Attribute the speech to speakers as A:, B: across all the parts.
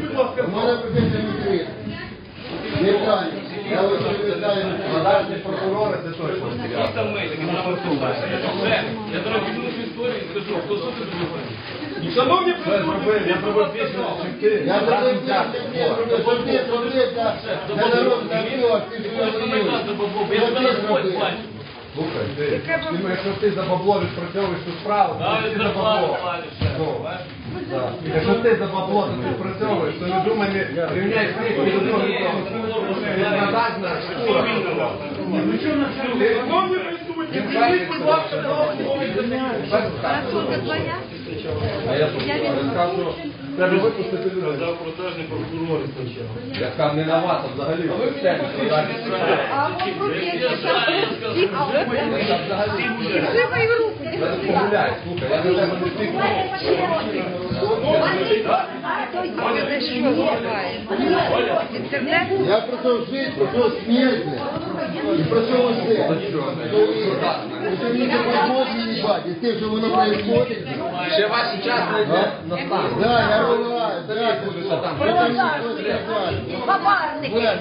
A: будь ласка,
B: У мене не відкрита. Вітаю. Я вас вітаю.
C: Продажні прокурори це точно.
D: Які там ми, такі нам Все, я зараз візьму цю історію і скажу, хто що ти зробив.
A: Шановні
C: Що я зробив? Я зробив пісню.
B: Я зробив п'ятий зробив, ти зробив для для народу, для всього, ти
D: Ти хочеш на Майдан за за
B: ти зробив.
C: Слухай, ти, ти, якщо ти за бабло відпрацьовуєш цю справу, то ти за бабло. Ну. Якщо ти за бабло відпрацьовуєш, то не думай, не рівняй стрічку до того. Віднадажна шкура.
A: Шановні будь ласка,
C: А я скажу, треба випустити людей.
D: Прокурори спочатку.
C: Я сказав, не на вас, а взагалі. в системі продажні справи. Я не слухай, я тебе не стикну.
B: Я просив жити, просив смерть, І просив все. Це мені допоможе їбати. І те, що воно происходить.
C: Ще ваш час не настане.
B: Да, я рулаю, да,
C: Що там?
B: Это мне просто сказали.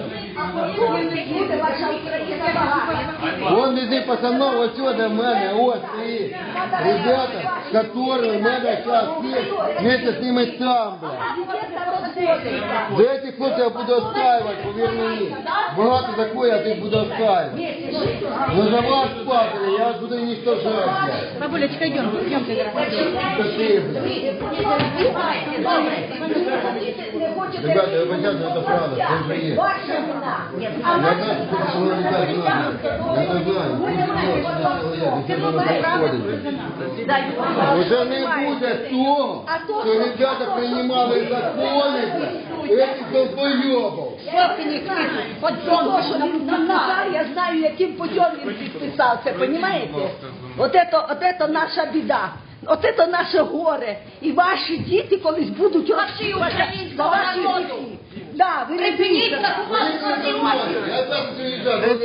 B: Вон везде пацанов вот сюда в мене, ось стоит. Ребята, которые надо сейчас сесть, вместе с ними там, бля. За этих хлопців я буду отстаивать, повір мені. Багато такое, я тих буду отстаивать. Но за вас, папа, я вас буду уничтожать, блядь.
E: Бабулечка, идем, идемте, дорогая.
B: Какие, блядь. Ребята, я обещаю, это правда, это же есть. Я знаю, что это было не так надо. Я не знаю, будет делать, что делал я, где оно происходит. Уже не буде того, що ребята приймали закони бля, этих долбоебов.
E: Вот то, что Назар, я знаю, яким путем він підписався, понимаете? Вот это, вот это наша біда. От це наше горе. І ваші діти колись будуть
F: Ваші українського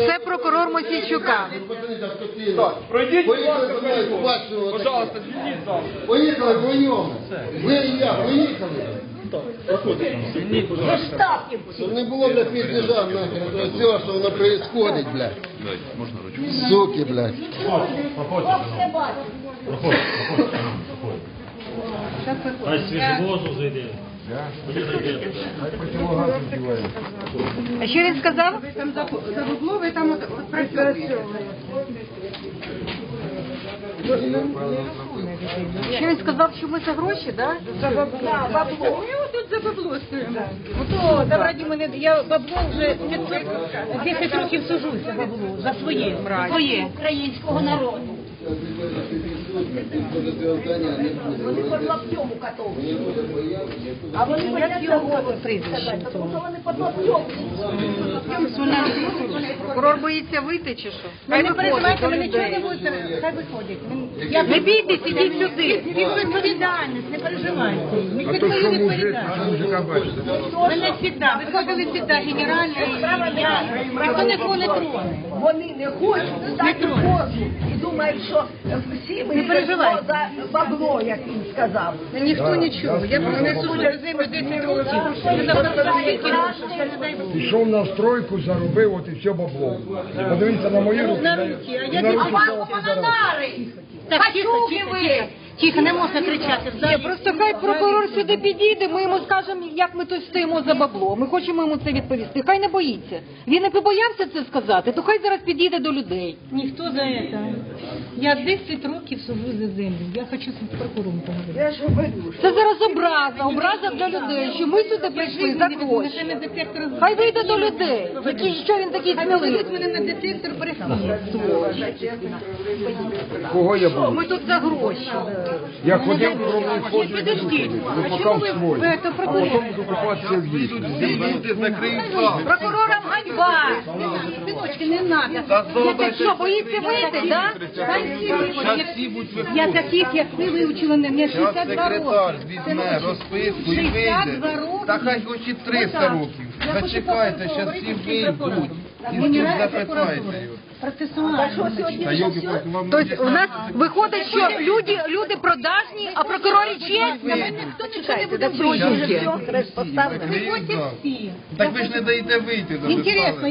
B: це
G: прокурор Мосійчука.
A: Пройдіть, будь
B: Поїхали
A: ласка,
B: бачимо.
A: Пожалуйста, звільніть зал.
B: Поїхали вдвоєм. Ви і я, поїхали. Щоб не було, бля, піздежа, нахер, це все, що воно происходить, бля. Суки, блядь.
G: А що він сказав?
E: Там за, за бабло ви там от, от працюєте.
G: Що він сказав, що ми за гроші, да?
E: За бабло. Бабло. Ми тут за бабло стоїмо.
G: Ото, да, раді мене, я бабло вже 10 років сужуся бабло, за своє, своє.
F: українського народу.
E: Вони під лаптем укатовують. А вони бояться
G: його прізвище
E: тому що вони під лаптем.
G: Прокурор боїться вийти чи що?
E: Ви не переживайте, ви нічого не будете. Хай виходять.
G: Не бійтесь, ідіть сюди.
E: Відповідальність, не переживайте. Ми
H: а мужика бачите?
G: Мене завжди, виходили завжди генеральний, я, ніхто нікого не троне.
E: Вони не хочуть стати позу і думають, що всі ми
G: Не переживай
E: за бабло, як він сказав.
G: Ніхто нічого. Я принесу свою землю 10 років. Я заплатила скільки грошей, що людей
H: Пішов на стройку, заробив, от і все бабло. Подивіться на мої руки.
G: на руки, а я не
F: Вам Пацюки
G: тихо,
F: ви!
G: Тихо. Не можна кричати. Ні, просто хай прокурор сюди підійде, ми йому скажемо, як ми тут стоїмо за бабло. Ми хочемо йому це відповісти. Хай не боїться. Він не побоявся це сказати, то хай зараз підійде до людей.
I: Ніхто за це. Я 10 років сужу за землю. Я хочу з прокурором поговорити.
E: Я ж говорю,
G: Це зараз образа, образа для людей, що ми сюди прийшли за гроші. Хай вийде до людей. Який, що він такий сміливий?
I: Мене на детектор брехні.
H: Кого я був?
G: Ми тут за гроші.
H: Я ходив кругом ходу,
G: Підождіть, а чому ви
H: свой. А потім буду купатися в.
G: Прокурорам ганьба! Синочки, не надо. Я так що, боїться вийти, виходять. Я таких, як ви вивчила, мені 62 роки.
J: візьме розписку і вийде. Та хай хоч і 300 років. Зачекайте, зараз всі вийдуть.
C: Вам
G: Тобто у нас виходить, що люди, люди продажні, а прокурори чесні.
E: Так сьогодні
C: ви ж не даєте вийти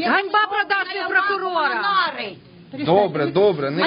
G: Ганьба продажного прокурора.
C: Добре, добре,
F: не.